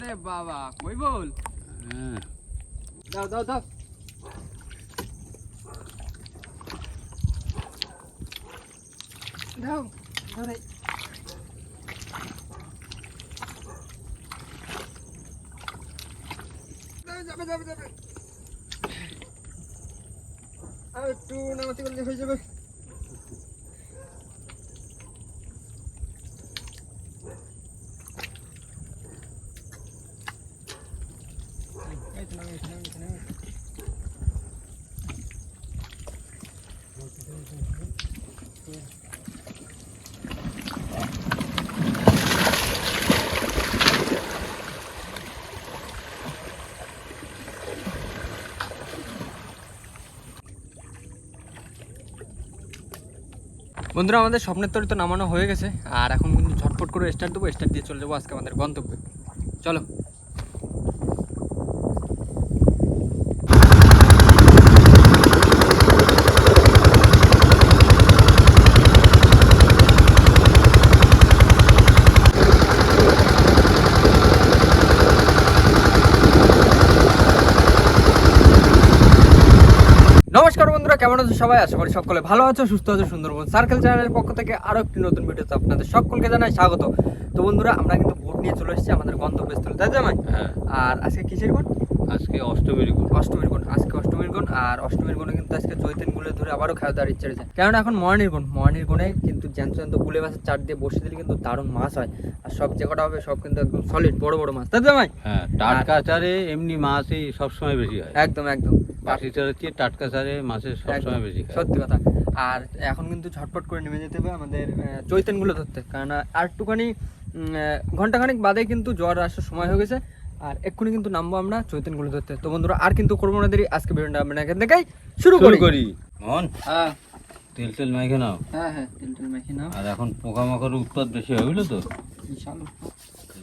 আরে বাবা কই বল? হ্যাঁ। দাও দাও দাও। দাও ধরে। যাবে যাবে যাবে। আর একটু নামাতে করলে হয়ে যাবে এই তো নামিয়েছি, নামিয়েছি, নামিয়েছি। বন্ধুরা, আমাদের স্বপ্নের তরি তো নামানো হয়ে গেছে, আর এখন কিন্তু ঝটপট করে স্টার্ট দেবো স্টার্ট দিয়ে চলে যাব আজকে আমাদের গন্তব্যে। চলো। বন্ধুরা কেমন আছো? সবাই আশা করি সকলে ভালো আছো সুস্থ আছো সুন্দরবন সার্কেল চ্যানেলের পক্ষ থেকে আরও একটি নতুন ভিডিওতে আপনাদের সকলকে জানাই স্বাগত। তো বন্ধুরা আমরা কিন্তু বোট নিয়ে চলে এসেছি আমাদের গন্তব্যস্থলে তাই জামাই? হ্যাঁ। আর আজকে কিসের কোন আজকে অষ্টমীর গুণ। অষ্টমীর কোন আজকে অষ্টমীর কোন আর অষ্টমীর কোণে কিন্তু আজকে চৈতেন গুলে ধরে আবারও খাওয়া দাওয়ার ইচ্ছে রয়েছে। কেননা এখন মর্নির কোন মর্নির কোণে কিন্তু জ্যান্ত জ্যান্ত গুলে মাছের চার দিয়ে বসে দিলে কিন্তু দারুণ মাছ হয়। আর সব যে কটা হবে সব কিন্তু একদম সলিড বড় বড় মাছ তাই জামাই? হ্যাঁ টাটকা চারে এমনি মাছই সবসময় বেশি হয়। একদম একদম। বাসি চারের টাটকা চারে মাছের সবসময় বেশি সত্যি কথা। আর এখন কিন্তু ঝটপট করে নেমে যেতে হবে আমাদের চৈতেনগুলো ধরতে। কারণ আর একটুখানি ঘন্টাখানেক বাদে কিন্তু জ্বর আসার সময় হয়ে গেছে। আর এক্ষুনি কিন্তু নামবো আমরা চৈতেনগুলো ধরতে। তো বন্ধুরা আর কিন্তু করব না দেরি। আজকে ভিডিওটা আমরা এখান থেকেই শুরু করি। করি। মন হ্যাঁ। তেল তেল মাইখে নাও। হ্যাঁ হ্যাঁ তেল মেখে নাও। আর এখন পোকামাকড়ের উৎপাদ বেশি হয় বুঝলো তো?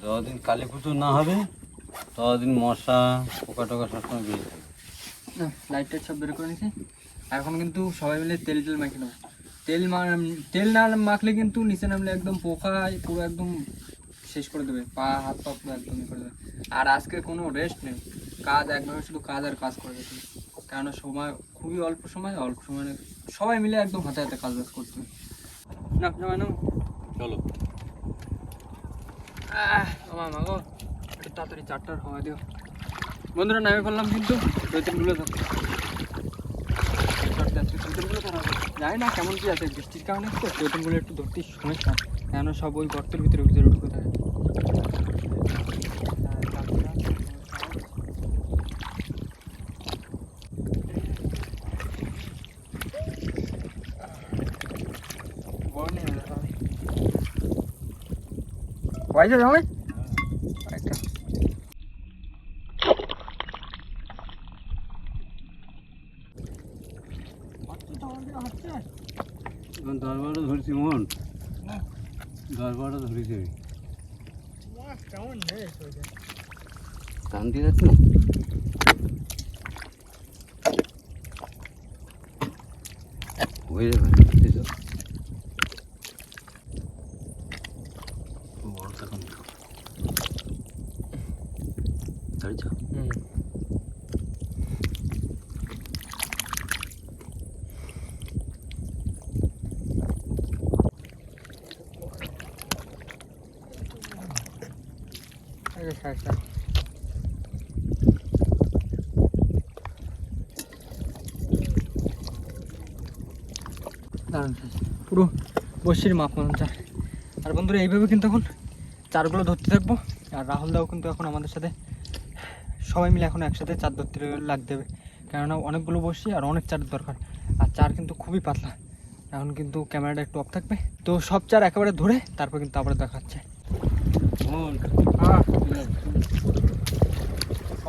যতদিন কালী পুজো না হবে ততদিন মশা পোকা টোকা সবসময় বেশি থাকে। লাইট টাইট সব বের করে নিছি। এখন কিন্তু সবাই মিলে তেল টেল মেখে নেব। তেল মা- তেল না মাখলে কিন্তু নিচে নামলে একদম পোকায় পুরো একদম শেষ করে দেবে। পা হাত পা পুরো একদম করে দেবে। আর আজকে কোনো রেস্ট নেই। কাজ একভাবে শুধু কাজ আর কাজ করে যেতে। কারণ সময় খুবই অল্প সময় অল্প সময় সবাই মিলে একদম হাতে হাতে কাজ বাজ করতে হবে না জামাই নাও। চলো। আহ, আমার মা গো একটু তাড়াতাড়ি চারটার হওয়া দিও। বন্ধুরা নামে ফেললাম কিন্তু চৈতনগুলো জানি না কেমন কি আছে, বৃষ্টির কারণে তো চৈতনগুলো একটু ধরতে সমস্যা। কেন সব ওই গর্তের ভিতরে ভিতরে ঢুকে থাকে। কয়টা জামাই একটা দশ বারো ধরছি মন দশ বারো ধরেছি কেমন টান দিয়ে যাচ্ছে হয়ে যাবে। এই যে শাকটা। দারুণ পুরো বসির মাপ মতন চার আর বন্ধুরা, এইভাবে কিন্তু এখন চারগুলো ধরতে থাকব। আর রাহুল দাও কিন্তু এখন আমাদের সাথে, সবাই মিলে এখন একসাথে চার ধরতে লাগতে হবে কেননা অনেকগুলো বসি আর অনেক চার দরকার। আর চার কিন্তু খুবই পাতলা। এখন কিন্তু ক্যামেরাটা একটু অফ থাকবে। তো সব চার একেবারে ধরে তারপর কিন্তু আবার দেখাচ্ছে।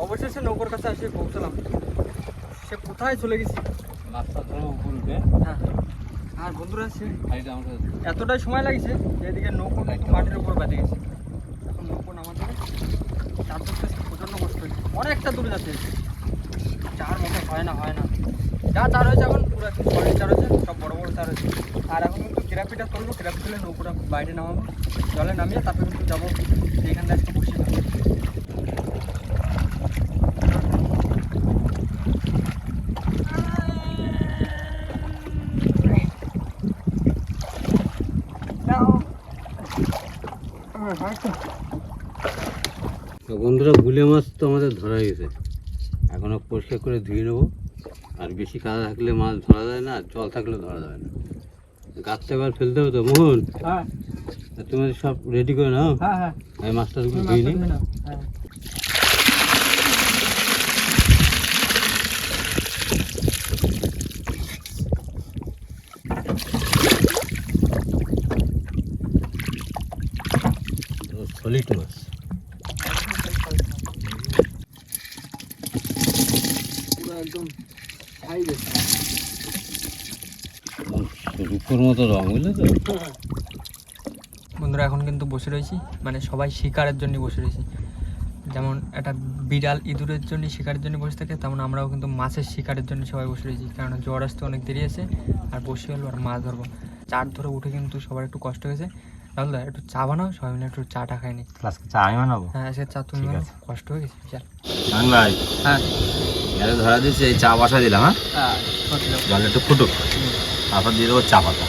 অবশেষে নৌকোর কাছে এসে পৌঁছলাম। সে কোথায় চলে গেছি? রাস্তা ধরো উপরকে হ্যাঁ। আর বন্ধুরা সে এতটাই সময় লাগিছে যে এদিকে নৌকো কিন্তু মাটির উপর বেঁধে গেছে। এখন নৌকো নামাতে চার ধরতে প্রচণ্ড কষ্ট হয়েছে। অনেকটা দূরে যাচ্ছে। চার মতো হয় না হয় না। যা চার হয়েছে এখন পুরো একটু সলিড চার হয়েছে সব বড় বড় চার হয়েছে। আর এখন কেরাপিটা করব কেরাপি তুলে নৌকোটা বাইরে নামাবো, জলে নামিয়ে তারপর কিন্তু যাব এখানটা একটু বসে বন্ধুরা, গুলে মাছ তো আমাদের ধরা গেছে। এখনও পরিষ্কার করে ধুয়ে নেব। আর বেশি কাদা থাকলে মাছ ধরা যায় না জল থাকলে ধরা যায় না। গাছটা এবার ফেলতে হবে তো মোহন। হ্যাঁ। তুমি সব রেডি করে নাও হ্যাঁ হ্যাঁ। আমি মাছটা ধুয়ে নিই। হ্যাঁ। সলিড মাছ। একদম খাই মতো রং বুঝলে তো? বন্ধুরা এখন কিন্তু বসে রয়েছি। মানে সবাই শিকারের জন্য বসে রয়েছি। যেমন একটা বিড়াল ইঁদুরের জন্য শিকারের জন্য বসে থাকে তেমন আমরাও কিন্তু মাছের শিকারের জন্য সবাই বসে রয়েছি। কারণ জ্বর আসতে অনেক দেরি আছে আর বসে হলো আর মাছ ধরবো চার ধরে উঠে কিন্তু সবার একটু কষ্ট হয়েছে। রাহুল দা একটু চা বানাও সবাই মিলে একটু চাটা খাইনি আজকে চা আমি বানাবো? হ্যাঁ আজকে চা তুমি ঠিক কষ্ট হয়ে গেছে বিশাল। ভাই হ্যাঁ। ধরা দিচ্ছি চা বসা দিলাম হ্যাঁ? হ্যাঁ জল একটু ফুটুক। তারপর দিয়ে দেবো চা পাতা।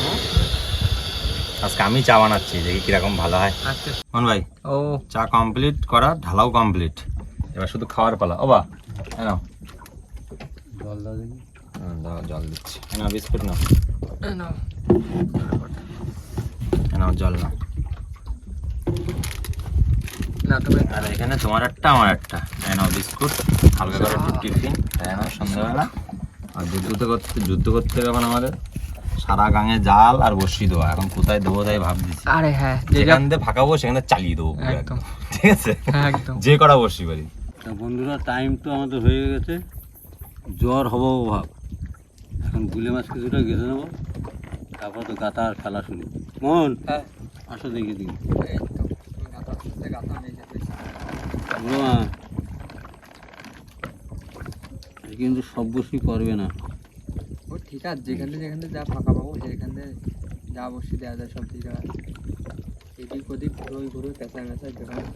আজকে আমি চা বানাচ্ছি দেখি কীরকম ভালো হয়। আজকে কোন ভাই ও। চা কমপ্লিট করা ঢালাও কমপ্লিট এবার শুধু খাওয়ার পালা। ও বা নাও। জল দাও জল দিচ্ছি। এ বিস্কুট নাও। নাও। জল নাও। না তুমি আর এখানে তোমার একটা আমার একটা। নাও বিস্কুট। হালকা করে একটু টিফিন। এ নাও সন্ধ্যাবেলা। আর যুদ্ধ করতে যুদ্ধ করতে হবে আমাদের। সারা গাঙে জাল আর বসি দেওয়া এখন কোথায় দেবো তাই ভাবতেছি। আরে হ্যাঁ যেখান দিয়ে ফাঁকাবো সেখানে চালিয়ে দেবো একদম। ঠিক আছে? একদম। যে করা বসি পারি তা বন্ধুরা টাইম তো আমাদের হয়ে গেছে। জ্বর হব ভাব এখন গুলে মাছ কিছুটা গেঁথে নেব। তারপর তো গাতা আর খেলা শুরু। মন হ্যাঁ। আসো দেখি এ কিন্তু সব বসি করবে না। ও ঠিক আছে যেখানে যেখানে যা ফাঁকা পাবো যেখানে যা বসে দেওয়া যায় সব দিকে। এদিক ওদিক ঘুরোই ঘুরোই পেঁচা মেঁচা যেখানে।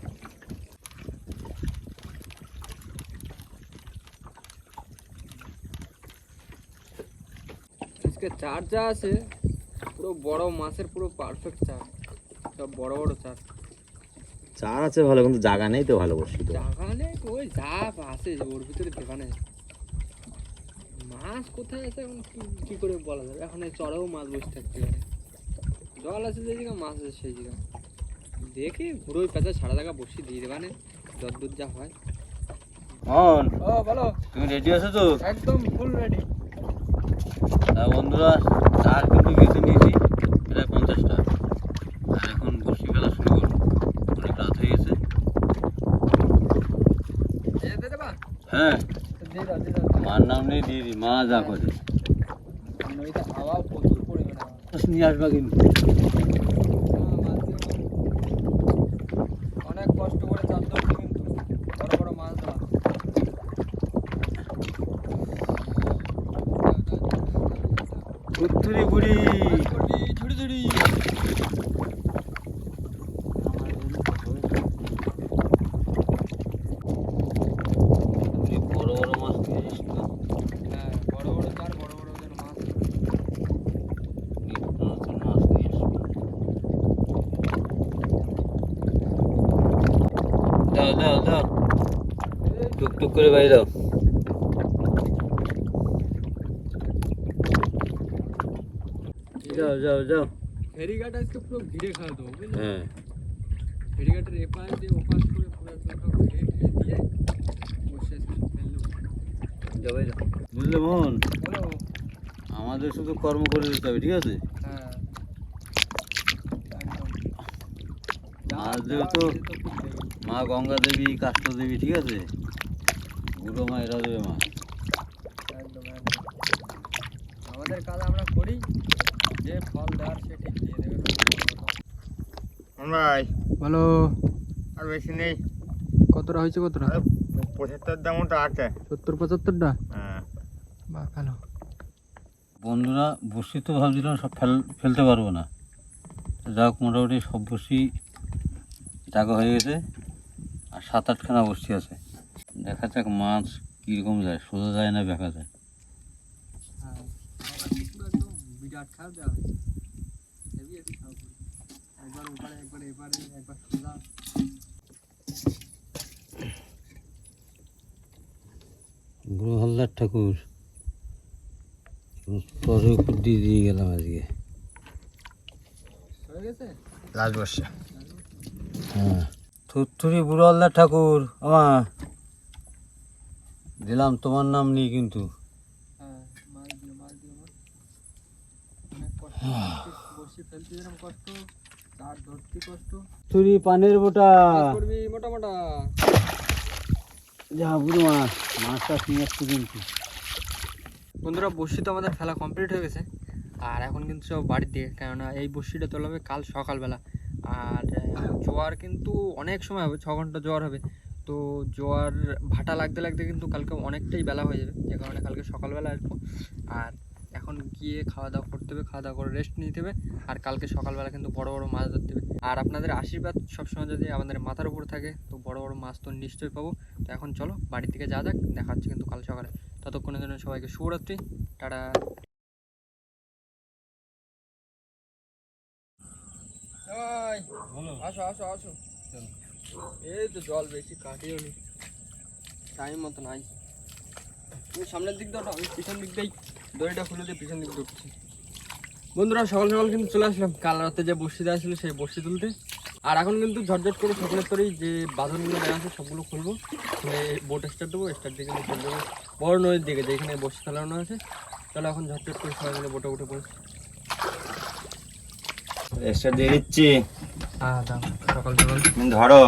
আজকে চার যা আছে পুরো বড় মাছের পুরো পারফেক্ট চার। সব বড় বড় চার। চার আছে ভালো কিন্তু জায়গা নেই তো ভালো বসি জায়গা নেই ওই যা আছে ওর ভিতরে দেখা নেই মাছ কোথায় আছে এখন কি- করে বলা যাবে? এখন এই চড়াও মাছ বসে থাকতে পারে। জল আছে যে জায়গা মাছ আছে সেই জায়গা দেখি পুরোই পেঁচা সারা জায়গা বসি দিয়ে দেবা না যদ্দূর যা হয়। মোহন ও বলো। তুমি রেডি আছো তো? একদম ফুল রেডি তা বন্ধুরা চার কিন্তু গেঁথে নিয়েছি প্রায় পঞ্চাশটা। আর এখন বসি ফেলা শুরু করব। অনেক রাত হয়ে গেছে। হ্যাঁ। মার নাম নেই দিয়ে দিই মা যা করে। মাছ নিয়ে আসবা কিন্তু হ্যাঁ, মাছ দিয়ে দাও। অনেক কষ্ট করে চাষ ধরছি কিন্তু বড় বড় মাছ ধরা কুত্তুরি বুড়ি ঝুড়ি ঝুড়ি এই বড় বড় মাছ নিয়ে আসিস না হ্যাঁ বড় বড় চার বড় বড় যেন মাছ নিত্য নতুন মাছ নিয়ে আসবি দাও দাও দাও। টুকটুক করে বাইরে দাও যাও যাও যাও। ফেরিঘাট আজকে পুরো ঘিরে খাওয়া দেবো হ্যাঁ। ফেরিঘাটের এপাশ দিয়ে ওপাশ করে পুরো একদম সব ঘিরে ঘিরে দিয়ে বসে ফেলল। যাও যাও। বুঝলে মোহন বলো। আমাদের শুধু কর্ম করে দিতে হবে ঠিক আছে? হ্যাঁ। দেবে তো মা গঙ্গা দেবী কাষ্ট দেবী ঠিক আছে? বুড়ো মা এরা দেবে মা। আমাদের কাজ আমরা করি যে ফল দেওয়ার সে ঠিক দিয়ে দেবে। ভাই বলো। আর বেশি নেই। কতটা হয়েছে কতটা? পঁচাত্তর দাম ওটা আছে। সত্তর পঁচাত্তরটা? হ্যাঁ। বা ভালো। বন্ধুরা বসি তো ভাবছিলাম সব ফেল ফেলতে পারব না। যাই হোক মোটামুটি সব বসি জাগা হয়ে গেছে। সাত আটখানা বস্তি আছে। দেখা যাক মাছ কীরকম যায় সোজা যায় না দেখা যায়? বিরাট একবার একবার ঠাকুর উপর দিয়ে দিয়ে গেলাম আজকে। লাস্ট বর্ষা হ্যাঁ। থুরথুরি বুড়ো হালদার ঠাকুর, আমা। দিলাম তোমার নাম নিয়ে কিন্তু। থুরি পানের কিন্তু। বন্ধুরা বসি তো আমাদের ফেলা কমপ্লিট হয়ে গেছে। আর এখন কিন্তু সব বাড়িতে, কেননা এই বসিটা তোলা হবে কাল সকালবেলা। আর জোয়ার কিন্তু অনেক সময় হবে, ছ ঘণ্টা জোয়ার হবে। তো জোয়ার ভাটা লাগতে লাগতে কিন্তু কালকে অনেকটাই বেলা হয়ে যাবে, যে কারণে কালকে সকালবেলা আসব আর এখন গিয়ে খাওয়া দাওয়া করতে হবে, খাওয়া দাওয়া করে রেস্ট নিতে হবে, আর কালকে সকালবেলা কিন্তু বড় বড় মাছ ধরতে হবে। আর আপনাদের আশীর্বাদ সবসময় যদি আমাদের মাথার উপর থাকে, তো বড় বড় মাছ তো নিশ্চয়ই পাবো। তো এখন চলো, বাড়ির দিকে যা যাক, দেখা হচ্ছে কিন্তু কাল সকালে। ততক্ষণের জন্য সবাইকে শুভরাত্রি, টাটা। আসো আসো আসো। এই তো জল বেশি কাটিও নি। টাইম মতো নাই। তুমি সামনের দিক দাও আমি পিছন দিক দিয়েই দড়িটা খুলে দিয়ে পিছন দিক ঢুকছি। বন্ধুরা সকাল সকাল কিন্তু চলে আসলাম। কাল রাতে যে বসিতে আসলে সেই বসি তুলতে। আর এখন কিন্তু ঝটঝট করে সকলের তরেই যে বাঁধনগুলো দেওয়া আছে সবগুলো খুলবো। খুলে বোট স্টার্ট দেবো চলে যাব বড় নদীর দিকে যেখানে বসে চালানো আছে। তাহলে এখন ঝটঝট করে সবাই মিলে বোটে উঠে পড়ি এক্সট্রা দিয়ে দিচ্ছি। হ্যাঁ দাও সকাল সকাল। তুমি ধরো।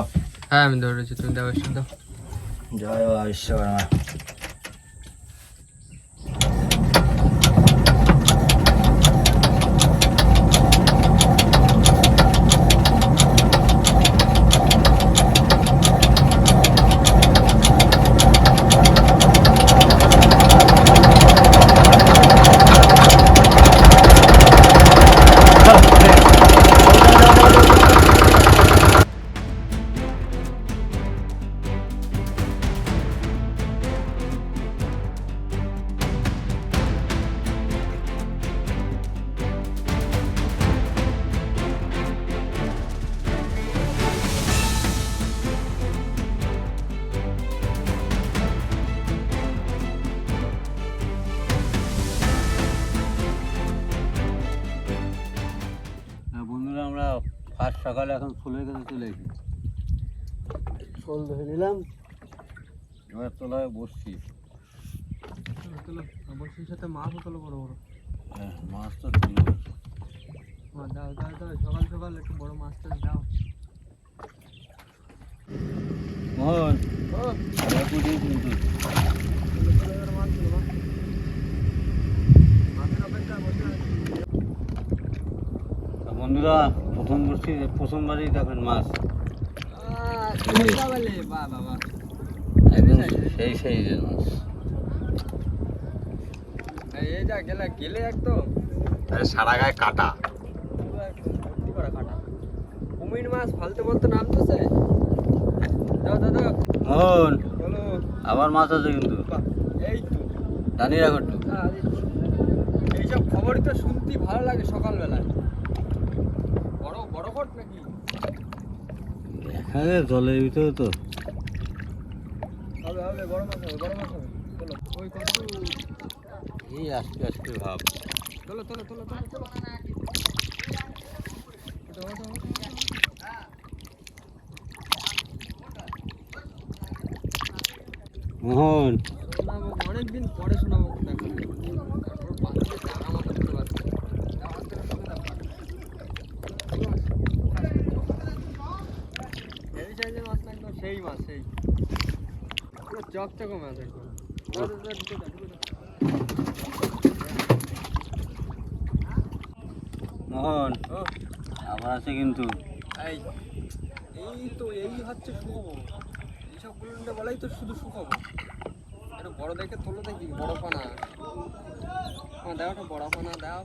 হ্যাঁ আমি ধরেছি তুমি দাও স্টার্ট দাও। জয় ঈশ্বর সকালে এখন ফুলের কাছে চলে এসেছি। শোল ধরে নিলাম। এবার তোলায় বসছি। বসির সাথে মাছও তোলো বড় বড়। হ্যাঁ মাছ তো তুলবো। দাও দাও দাও সকাল সকাল একটু বড় মাছ টাছ দাও মোহন কিন্তু বন্ধুরা প্রথম বসছি প্রথমবারই দেখেন মাছ। একদম সেই সেই মাছ। এই এই যা গেলে গেলে একদম আরে সারা গায়ে কাটা। কুমির মাছ ফালতে বলতে নামতেছে। মোহন আবার মাছ আছে কিন্তু। এই তো। জানি রাখো আহ, এইসব খবরই তো শুনতে ভালো লাগে সকালবেলায়। নাকি? হ্যাঁ জলের ভিতরে তো। হবে হবে বড় মাছ হবে বড় মাছ হবে। চলো ওই কত এই আস্তে আস্তে ভাব। চলো চলো চলো। মোহন। অনেকদিন পরে শোনাবো দেখো তারপর বাচ্চাদের জানা মতো করে বাচ্চা দাও, হাত ধরে শুনে দাও। হেভি সাইজের মাছ না একদম সেই মাছ সেই চকচকে মাছ একদম। মোহন ও, আবার আছে কিন্তু। এই এই তো এই হচ্ছে সুখবর। এইসবগুলো বলাই তো শুধু সুখবর। একটু বড় দেখে তোলো দেখি বড় পানা আমার দাও একটা বড় পানা দাও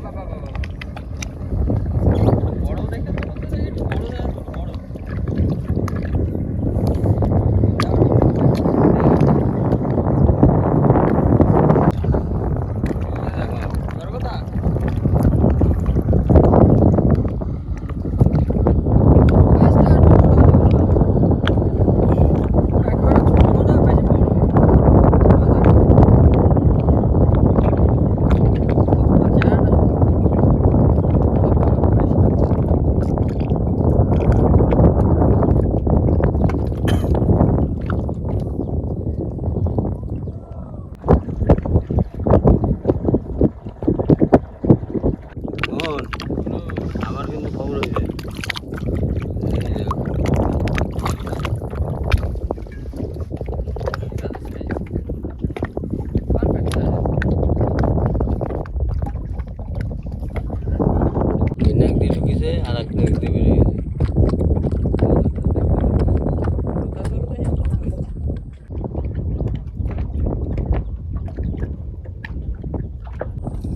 Ba, ba, ba.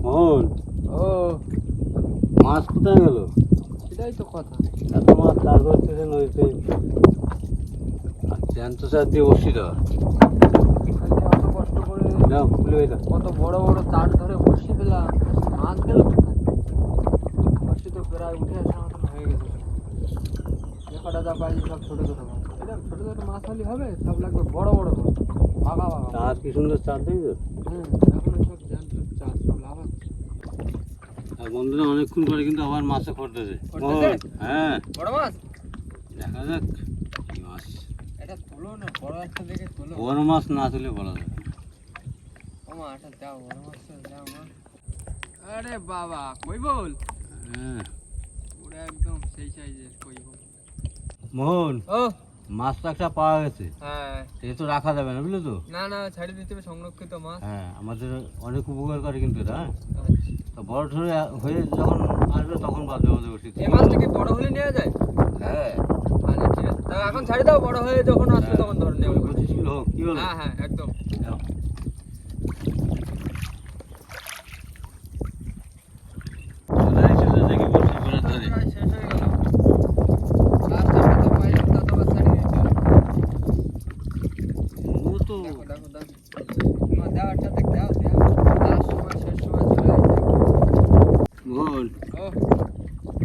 মোহন ও। মাছ কোথায় গেল? সেটাই তো কথা। এত মাছ চার করতেছে নদীতে। আর জ্যান্ত চার দিয়ে বসি দেওয়া অত কষ্ট করে কত বড় বড় তার ধরে বসিয়ে দিলাম মাছ গেল কোথায় বসি তো প্রায় উঠে আসার মতন হয়ে গেছে যে পাইছি সব ছোট ছোট মাছ। এরকম ছোট ছোট মাছ হলে হবে সব লাগবে বড় বড় মাছ। বাঘা বাঘা চার কি সুন্দর চার দেখছ হুম এখন সব জানতো চাষ সব লাভ আছে। আর বন্ধুরা অনেকক্ষণ পরে কিন্তু আবার মাছে পড়তেছে? হ্যাঁ। বড় মাছ? দেখা যাক মাছ। এটা তোলো না বড় একটা দেখে তোলো? বড় মাছ না তুলে বলা যাবে না। ও মা এটা দাও বড় মাছটা দাও মা। আরে বাবা কই বল? হ্যাঁ। পুরো একদম সেই সাইজের কই বল? মোহন ও। মাছ তো একটা পাওয়া গেছে। হ্যাঁ। এ তো রাখা যাবে না বুঝলে তো? না না ছাড়ি দিতে হবে সংরক্ষিত মাছ। হ্যাঁ আমাদের অনেক উপকার করে কিন্তু এটা হ্যাঁ? আচ্ছা। তো বড় ঠরে হয়ে যখন আসবে তখন বাদবে আমাদের বসে এই মাছটা কি বড় হলে নেওয়া যায়? হ্যাঁ। আচ্ছা ঠিক আছে। তা এখন ছাড়ি দাও বড় হয়ে যখন আসবে তখন ধরে নেব। পঁচিশ কিলো হোক কি বলো? হ্যাঁ হ্যাঁ একদম যাও। চলে এসেছে দেখি বসে করে ধরে প্রায় শেষ হয়ে গেল লাস্ট একটা তো পাইলাম তা তো আবার ছাড়িয়ে দিতে হবে। ও তো দেখো দেখো দেখো মা দাও একটা দেখ দাও দাও লাস্ট সময় শেষ সময় চলে আসছে মোহন ও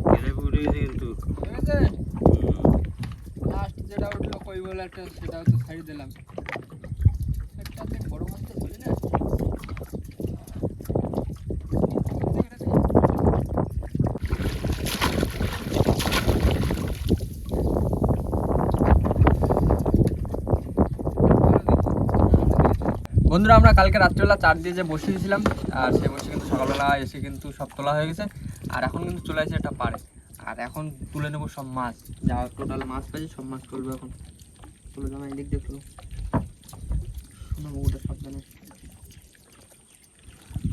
কেড়ে উঠে গেছে কিন্তু ঠিক আছে হুম। লাস্ট যেটা উঠল কই বলে একটা সেটাও তো ছাড়ি দিলাম। এটা। বন্ধুরা, আমরা কালকে রাত্রিবেলা চার দিয়ে যে বসে দিয়েছিলাম আর সে বসে কিন্তু সকালবেলা এসে কিন্তু সব তোলা হয়ে গেছে। আর এখন কিন্তু চলে আসছে একটা পাড়ে। আর এখন তুলে নেব সব মাছ। যা টোটাল মাছ পেয়েছি, সব মাছ তুলবো এখন। তুলে জামা এদিক দিয়ে চলো। শোনো বউটা সাবধানে।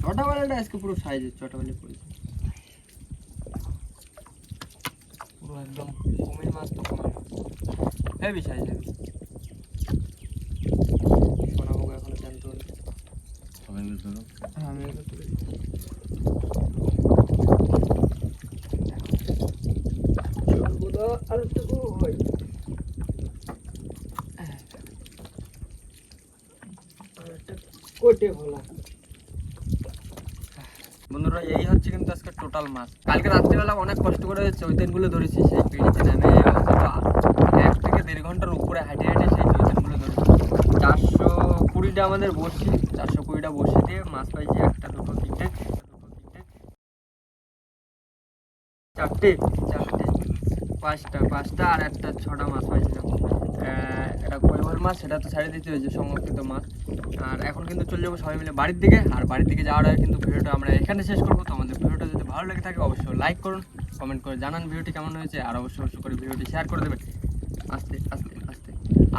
ছটা বেলাটা আজকে পুরো সাইজের, ছটা বেলা পড়েছে। পুরো একদম কমের মাছ তো কুমির হেভি সাইজ হেভি সোনা বউ এখনও জানতো না সবাই মিলে ধরো। হ্যাঁ আমি এটা তুলে বন্ধুরা, এই হচ্ছে কিন্তু আজকে টোটাল মাছ। কালকে রাত্রিবেলা অনেক কষ্ট করে চৈতেনগুলো ধরেছি, সেই পিড়িতে নেমে এক থেকে দেড় ঘণ্টার উপরে হাঁটে হাঁটে সেই চৈতেনগুলো ধরেছি। চারশো কুড়িটা আমাদের বসছি চারশো কুড়িটা বসে দিয়ে মাছ পাইছি একটা, দুটো, তিনটে, চারটে চারটে পাঁচটা পাঁচটা আর একটা ছটা মাছ পাইছিলাম। এটা কৈবল মাছ সেটা তো ছাড়িয়ে দিতে হয়েছে সংরক্ষিত মাছ। আর এখন কিন্তু চলে যাব সবাই মিলে বাড়ির দিকে আর বাড়ির দিকে যাওয়ার আগে কিন্তু ভিডিওটা আমরা এখানে শেষ করব। তো আমাদের ভিডিওটা যদি ভালো লেগে থাকে অবশ্যই লাইক করুন কমেন্ট করে জানান ভিডিওটি কেমন হয়েছে আর অবশ্যই অবশ্যই করে ভিডিওটি শেয়ার করে দেবেন। আস্তে আস্তে আস্তে।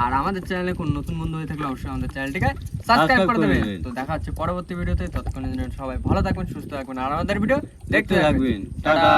আর আমাদের চ্যানেলে কোন নতুন বন্ধু হয়ে থাকলে অবশ্যই আমাদের চ্যানেলটিকে সাবস্ক্রাইব করে দেবেন। তো দেখা হচ্ছে পরবর্তী ভিডিওতে ততক্ষণের জন্য সবাই ভালো থাকবেন সুস্থ থাকবেন আর আমাদের ভিডিও দেখতে থাকবেন। টাটা!